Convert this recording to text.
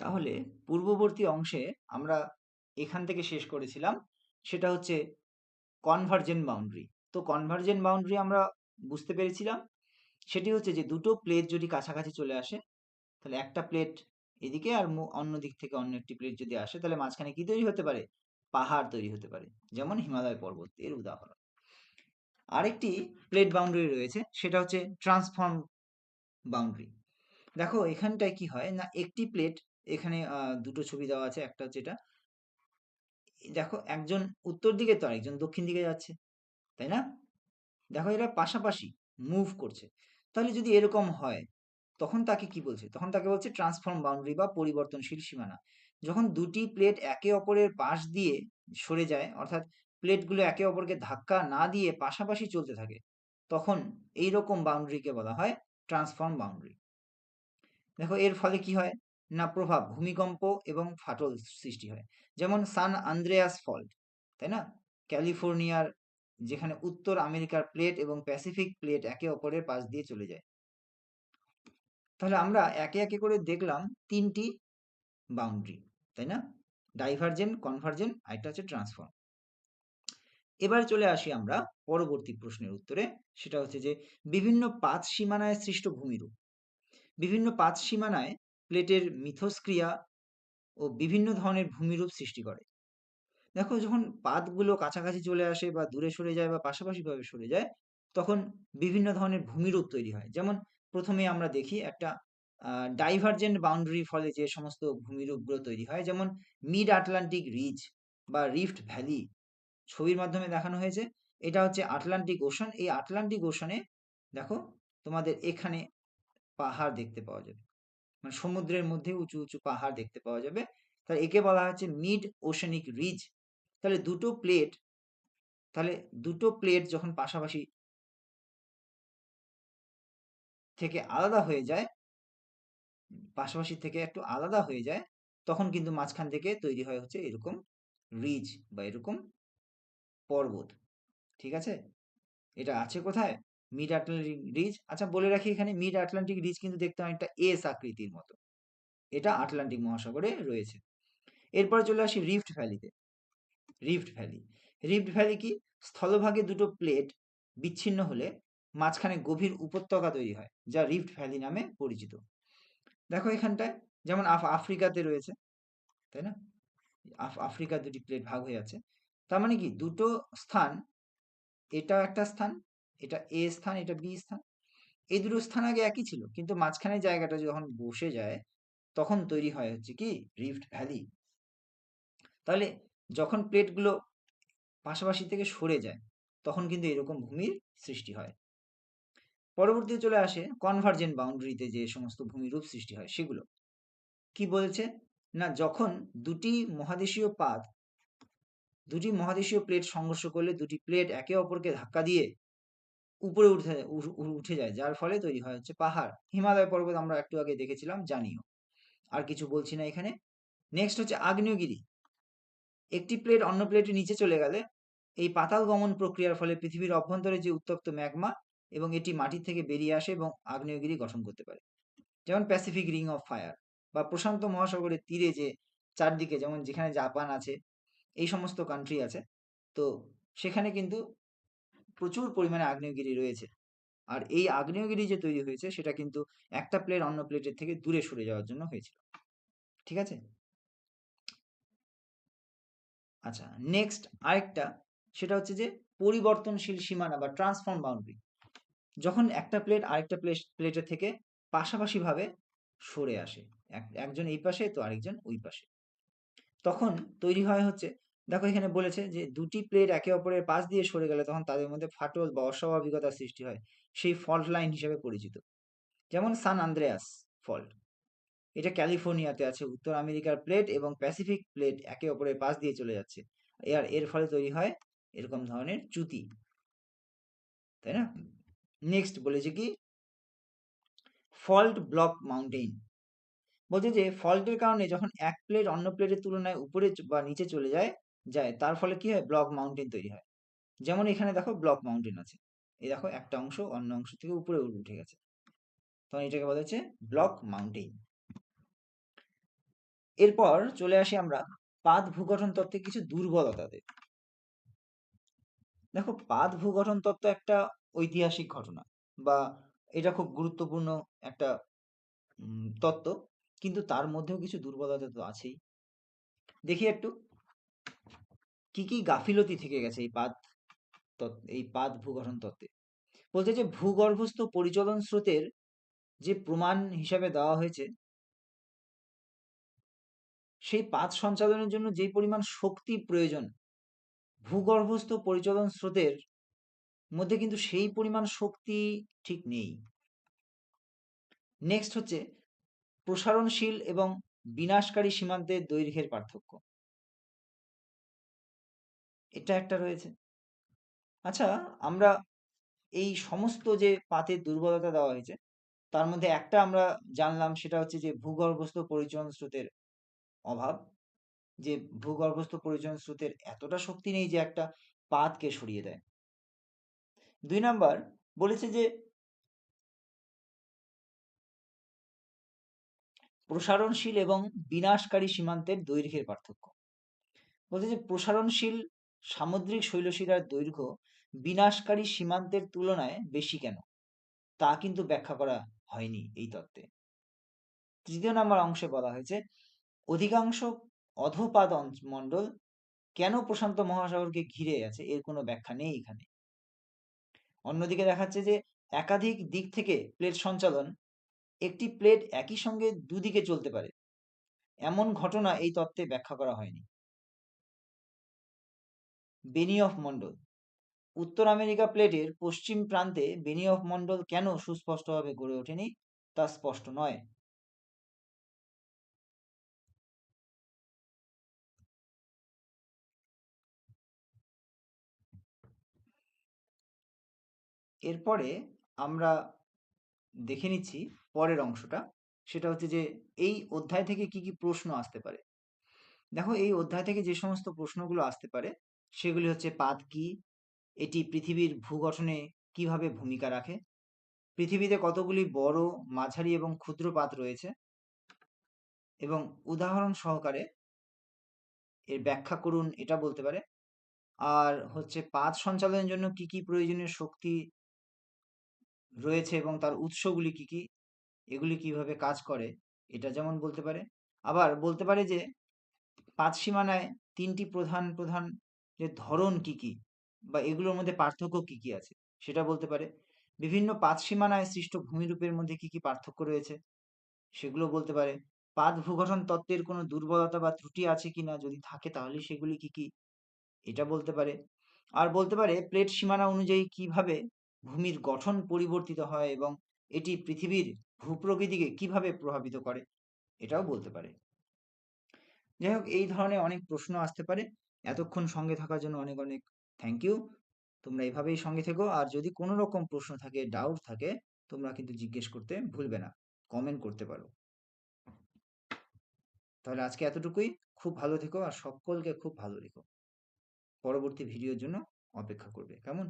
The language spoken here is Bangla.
তাহলে পূর্ববর্তী অংশে আমরা এখান থেকে শেষ করেছিলাম। সেটা হচ্ছে কনভার্জেন্ট বাউন্ডারি তো কনভার্জেন্ট বাউন্ডারি আমরা বুঝতে পেরেছিলাম। সেটি হচ্ছে যে দুটো প্লেট যদি কাছাকাছি চলে আসে, তাহলে একটা প্লেট এদিকে আর অন্য দিক থেকে অন্য একটি প্লেট যদি আসে, তাহলে মাঝখানে কি তৈরি হতে পারে? পাহাড় তৈরি হতে পারে। যেমন হিমালয় পর্বত, এর উদাহরণ। আরেকটি প্লেট বাউন্ডারি রয়েছে, সেটা হচ্ছে ট্রান্সফর্ম বাউন্ডারি দেখো, এখানটায় কি হয় না, একটি প্লেট এখানে দুটো ছবি দেওয়া আছে। একটা হচ্ছে এটা। দেখো একজন উত্তর দিকে তো আরেকজন দক্ষিণ দিকে যাচ্ছে, তাই না? দেখো এরা পাশাপাশি মুভ করছে। তাহলে যদি এরকম হয়, তখন তাকে কি বলছে? তখন তাকে বলছে ট্রান্সফর্ম বাউন্ডারি বা পরিবর্তনশীল সীমানা। যখন দুটি প্লেট একে অপরের পাশ দিয়ে সরে যায়, অর্থাৎ প্লেটগুলো একে অপরকে ধাক্কা না দিয়ে পাশাপাশি চলতে থাকে, তখন এই রকম বাউন্ডারিকে বলা হয় ট্রান্সফর্ম বাউন্ডারি দেখো এর ফলে কি হয়? না প্রভাব ভূমিকম্প এবং ফাটল সৃষ্টি হয়। যেমন সান আন্দ্রেয়াস ফল্ট, তাই না? ক্যালিফোর্নিয়ার, যেখানে উত্তর আমেরিকার প্লেট এবং প্যাসিফিক প্লেট একে অপরের পাশ দিয়ে চলে যায়। তাহলে আমরা একে একে করে দেখলাম তিনটি বাউন্ডারি, তাই না? ডাইভার্জেন্ট, কনভার্জেন্ট আরেকটা হচ্ছে ট্রান্সফর্ম। এবার চলে আসি আমরা পরবর্তী প্রশ্নের উত্তরে। সেটা হচ্ছে যে, বিভিন্ন পাঁচ সীমানায় সৃষ্ট ভূমিরূপ। বিভিন্ন পাঁচ সীমানায় প্লেটের মিথস্ক্রিয়া ও বিভিন্ন ধরনের ভূমিরূপ সৃষ্টি করে। দেখো, যখন পাতগুলো কাছাকাছি চলে আসে বা দূরে সরে যায় বা পাশাপাশিভাবে সরে যায়, তখন বিভিন্ন ধরনের ভূমিরূপ তৈরি হয়। যেমন, প্রথমে আমরা দেখি একটা ডাইভার্জেন্ট বাউন্ডারি ফলে যে সমস্ত ভূমিরূপগুলো তৈরি হয়, যেমন মিড আটলান্টিক রিজ বা রিফট ভ্যালি ছবির মাধ্যমে দেখানো হয়েছে। এটা হচ্ছে আটলান্টিক ওশান এই আটলান্টিক ওশানে দেখো, তোমাদের এখানে পাহাড় দেখতে পাওয়া যাবে। মানে সমুদ্রের মধ্যে উঁচু উঁচু পাহাড় দেখতে পাওয়া যাবে। তাহলে একে বলা হচ্ছে মিড ওশানিক রিজ। তাহলে দুটো প্লেট, তাহলে দুটো প্লেট যখন পাশাপাশি থেকে আলাদা হয়ে যায়, পাশাপাশি থেকে একটু আলাদা হয়ে যায়, তখন কিন্তু মাঝখান থেকে তৈরি হয় হচ্ছে এরকম রিজ বা এরকম পর্বত। ঠিক আছে? এটা আছে কোথায়? মিড আটলান্টিক রিজ আচ্ছা বলে রাখি এখানে মিড আটলান্টিক রিজ কিন্তু দেখতে অনেকটা এস আকৃতির মতো। এটা আটলান্টিক মহাসাগরে রয়েছে। এরপরে চলে আসি রিফট ভ্যালিতে রিফট ভ্যালি রিফট ভ্যালি কি? স্থলভাগে দুটো প্লেট বিচ্ছিন্ন হলে মাঝখানে গভীর উপত্যকা তৈরি হয়, যা রিফট ভ্যালি নামে পরিচিত। দেখো এখানটায়, যেমন আফ্রিকাতে রয়েছে, তাই না? আফ্রিকার দুটি প্লেট ভাগ হয়ে আছে। তার মানে কি? দুটো স্থান, এটা একটা স্থান এটা এ স্থান, এটা বি স্থান। এই দুটো স্থান আগে একই ছিল, কিন্তু মাঝখানে জায়গাটা যখন বসে যায়, তখন তৈরি হয় হচ্ছে কি রিফট ভ্যালি তাহলে যখন প্লেটগুলো পাশাপাশি থেকে সরে যায়, তখন কিন্তু এরকম ভূমির সৃষ্টি হয়। পরবর্তীতে চলে আসে কনভার্জেন্ট বাউন্ডারিতে যে সমস্ত ভূমিরূপ সৃষ্টি হয়, সেগুলো। কি বলছে? না, যখন দুটি মহাদেশীয় পাত দুটি মহাদেশীয় প্লেট সংঘর্ষ করলে দুটি প্লেট একে অপরকে ধাক্কা দিয়ে উপরে উঠে উঠে যায়। যার ফলে তৈরি হয় হচ্ছে পাহাড়। হিমালয় পর্বত আমরা একটু আগে দেখেছিলাম, জানিও। আর কিছু বলছি না এখানে। নেক্সট হচ্ছে আগ্নেয়গিরি। একটি প্লেট অন্য প্লেটের নিচে চলে গেলে এই পাতাল গমন প্রক্রিয়ার ফলে পৃথিবীর অভ্যন্তরে যে উত্তপ্ত ম্যাগমা এবং এটি মাটির থেকে বেরিয়ে আসে এবং আগ্নেয়গিরি গঠন করতে পারে। যেমন প্যাসিফিক রিং অফ ফায়ার বা প্রশান্ত মহাসাগরের তীরে যে চারদিকে, যেমন যেখানে জাপান আছে, এই সমস্ত কান্ট্রি আছে। তো সেখানে কিন্তু প্রচুর পরিমাণে আগ্নেয়গিরি রয়েছে। আর এই আগ্নেয়গিরি যে তৈরি হয়েছে, সেটা কিন্তু একটা প্লেট অন্য প্লেটের থেকে দূরে সরে যাওয়ার জন্য হয়েছিল। ঠিক আছে? আচ্ছা নেক্সট আরেকটা, সেটা হচ্ছে যে পরিবর্তনশীল সীমানা বা ট্রান্সফর্ম বাউন্ডারি যখন একটা প্লেট আরেকটা প্লেট প্লেটের থেকে পাশাপাশিভাবে সরে আসে। একজন এই পাশে তো আরেকজন ওই পাশে। তখন তৈরি হয় হচ্ছে দেখো এখানে বলেছে যে, দুটি প্লেট একে অপরের পাশ দিয়ে সরে গেলে তখন তাদের মধ্যে ফাটল বা অস্বাভাবিকতার সৃষ্টি হয়। সেই ফল্ট লাইন হিসেবে পরিচিত। যেমন সান আন্দ্রেয়াস ফল্ট এটা ক্যালিফোর্নিয়াতে আছে, উত্তর আমেরিকার প্লেট এবং প্যাসিফিক প্লেট একে অপরের পাশ দিয়ে চলে যাচ্ছে। আর এর ফলে তৈরি হয় এরকম ধরনের চ্যুতি। তাই না? নেক্সট বলেছে কি? ফল্ট ব্লক মাউন্টেন বলছে যে ফল্টের কারণে যখন এক প্লেট অন্য প্লেটের তুলনায় উপরে বা নিচে চলে যায় যায়। তার ফলে কি হয়? ব্লক মাউন্টেন তৈরি হয়। যেমন এখানে দেখো ব্লক মাউন্টেন আছে। এই দেখো একটা অংশ অন্য অংশ থেকে উপরে উঠে গেছে। তখন এটাকে বলা হচ্ছে ব্লক মাউন্টেন এরপর চলে আসি আমরা পাদ ভূগঠন তত্ত্বে কিছু দুর্বলতাতে দেখো পাদ ভূগঠন তত্ত্ব একটা ঐতিহাসিক ঘটনা বা এটা খুব গুরুত্বপূর্ণ একটা তত্ত্ব। কিন্তু তার মধ্যেও কিছু দুর্বলতা তো আছেই। দেখি একটু। কি কি গাফিলতি থেকে গেছে এই পাদ এই পাদ ভূগঠন তত্ত্বে? বলতে যে, ভূগর্ভস্থ পরিচলন স্রোতের যে প্রমাণ হিসাবে দেওয়া হয়েছে সেই পাত সঞ্চালনের জন্য যে পরিমাণ শক্তি প্রয়োজন ভূগর্ভস্থ পরিচলন স্রোতের মধ্যে কিন্তু সেই পরিমাণ শক্তি ঠিক নেই। নেক্সট হচ্ছে প্রসারণশীল এবং বিনাশকারী সীমান্তের দৈর্ঘ্যের পার্থক্য। এটা একটা রয়েছে। আচ্ছা আমরা এই সমস্ত যে পাতের দুর্বলতা দেওয়া হয়েছে, তার মধ্যে একটা আমরা জানলাম, সেটা হচ্ছে যে ভূগর্ভস্থ পরিচলন স্রোতের অভাব। যে ভূগর্ভস্থ পরিচলন স্রোতের এতটা শক্তি নেই যে একটা পাতকে সরিয়ে দেয়। দুই নাম্বার বলেছে যে প্রসারণশীল এবং বিনাশকারী সীমান্তের দৈর্ঘ্যের পার্থক্য। বলতে যে প্রসারণশীল সামুদ্রিক শৈলশিলার দৈর্ঘ্য বিনাশকারী সীমান্তের তুলনায় বেশি কেন? তা কিন্তু ব্যাখ্যা করা হয়নি এই তত্ত্বে। তৃতীয় নম্বর অংশে বলা হয়েছে, অধিকাংশ অধপাদ মণ্ডল কেন প্রশান্ত মহাসাগরকে ঘিরে আছে এর কোনো ব্যাখ্যা নেই এখানে। অন্যদিকে দেখাচ্ছে যে একাধিক দিক থেকে প্লেট সঞ্চালন একটি প্লেট একই সঙ্গে দুদিকে চলতে পারে। এমন ঘটনা এই তত্ত্বে ব্যাখ্যা করা হয়নি। বেনিয়ফ মণ্ডল। উত্তর আমেরিকা প্লেটের পশ্চিম প্রান্তে বেনিয়ফ মণ্ডল কেন সুস্পষ্টভাবে গড়ে ওঠেনি, তা স্পষ্ট নয়। এরপরে আমরা দেখে নিচ্ছি পরের অংশটা, সেটা হচ্ছে যে এই অধ্যায় থেকে কি কি প্রশ্ন আসতে পারে। দেখো এই অধ্যায় থেকে যে সমস্ত প্রশ্নগুলো আসতে পারে সেগুলি হচ্ছে পাত কি? এটি পৃথিবীর ভূগঠনে কীভাবে ভূমিকা রাখে? পৃথিবীতে কতগুলি বড়, মাঝারি এবং ক্ষুদ্র পাত রয়েছে? এবং উদাহরণ সহকারে এর ব্যাখ্যা করুন, এটা বলতে পারে। আর হচ্ছে পাত সঞ্চালনের জন্য কি কি প্রয়োজনীয় শক্তি রয়েছে এবং তার উৎসগুলি কি কি? এগুলি কীভাবে কাজ করে? এটা যেমন বলতে পারে। আবার বলতে পারে যে পাঁচ সীমানায় তিনটি প্রধান প্রধান যে ধরন কি কি বা এগুলোর মধ্যে পার্থক্য কি কি আছে? সেটা বলতে পারে। বিভিন্ন পাঁচ সীমানায় সৃষ্ট ভূমিরূপের মধ্যে কি কি পার্থক্য রয়েছে? সেগুলো বলতে পারে। পাত ভূগঠন তত্ত্বের কোনো দুর্বলতা বা ত্রুটি আছে কিনা যদি থাকে তাহলে সেগুলি কি কি? এটা বলতে পারে। আর বলতে পারে প্লেট সীমানা অনুযায়ী কীভাবে ভূমির গঠন পরিবর্তিত হয় এবং এটি পৃথিবীর ভূপ্রকৃতিকে কীভাবে প্রভাবিত করে? এটাও বলতে পারে। যাই হোক এই ধরনের অনেক প্রশ্ন আসতে পারে। এতক্ষণ সঙ্গে থাকার জন্য অনেক অনেক থ্যাংক ইউ তোমরা এভাবেই সঙ্গে থেকো। আর যদি কোনো রকম প্রশ্ন থাকে ডাউট থাকে তোমরা কিন্তু জিজ্ঞেস করতে ভুলবে না। কমেন্ট করতে পারো। তাহলে আজকে এতটুকুই। খুব ভালো থেকো আর সকলকে খুব ভালো রেখো। পরবর্তী ভিডিওর জন্য অপেক্ষা করবে। কেমন?